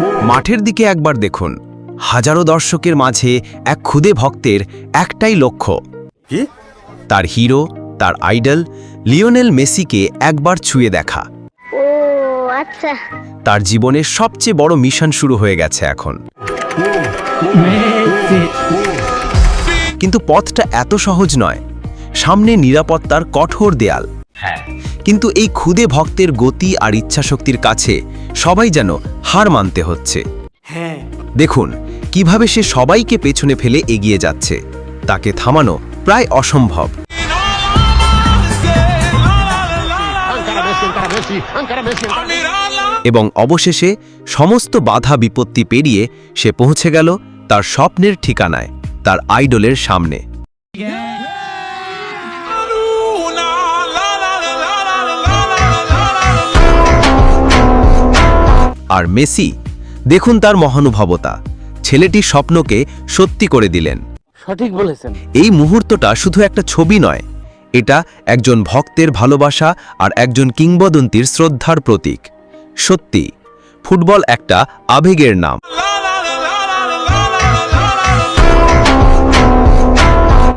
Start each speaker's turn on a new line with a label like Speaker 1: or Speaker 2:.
Speaker 1: মাঠের দিকে একবার দেখুন। হাজারো দর্শকের মাঝে এক ক্ষুদে ভক্তের একটাই লক্ষ্য। তার হিরো তার আইডল লিওনেল মেসিকে একবার ছুঁয়ে দেখা।
Speaker 2: আচ্ছা।
Speaker 1: তার জীবনের সবচেয়ে বড় মিশন শুরু হয়ে গেছে এখন। কিন্তু পথটা এত সহজ নয়। সামনে নিরাপত্তার কঠোর দেয়াল। কিন্তু এই ক্ষুদে ভক্তের গতি আর ইচ্ছাশক্তির কাছে সবাই যেন হার মানতে হচ্ছে। দেখুন কীভাবে সে সবাইকে পেছনে ফেলে এগিয়ে যাচ্ছে তাকে থামানো প্রায় অসম্ভব। এবং অবশেষে সমস্ত বাধা বিপত্তি পেরিয়ে সে পৌঁছে গেল তার স্বপ্নের ঠিকানায় তার আইডলের সামনে। আর মেসি। দেখুন তার মহানুভবতা। ছেলেটি স্বপ্নকে সত্যি করে দিলেন।
Speaker 3: সঠিক বলেছেন।
Speaker 1: এই মুহূর্তটা শুধু একটা ছবি নয় এটা একজন ভক্তের ভালোবাসা আর একজন কিংবদন্তির শ্রদ্ধার প্রতীক। সত্যি ফুটবল একটা আবেগের নাম।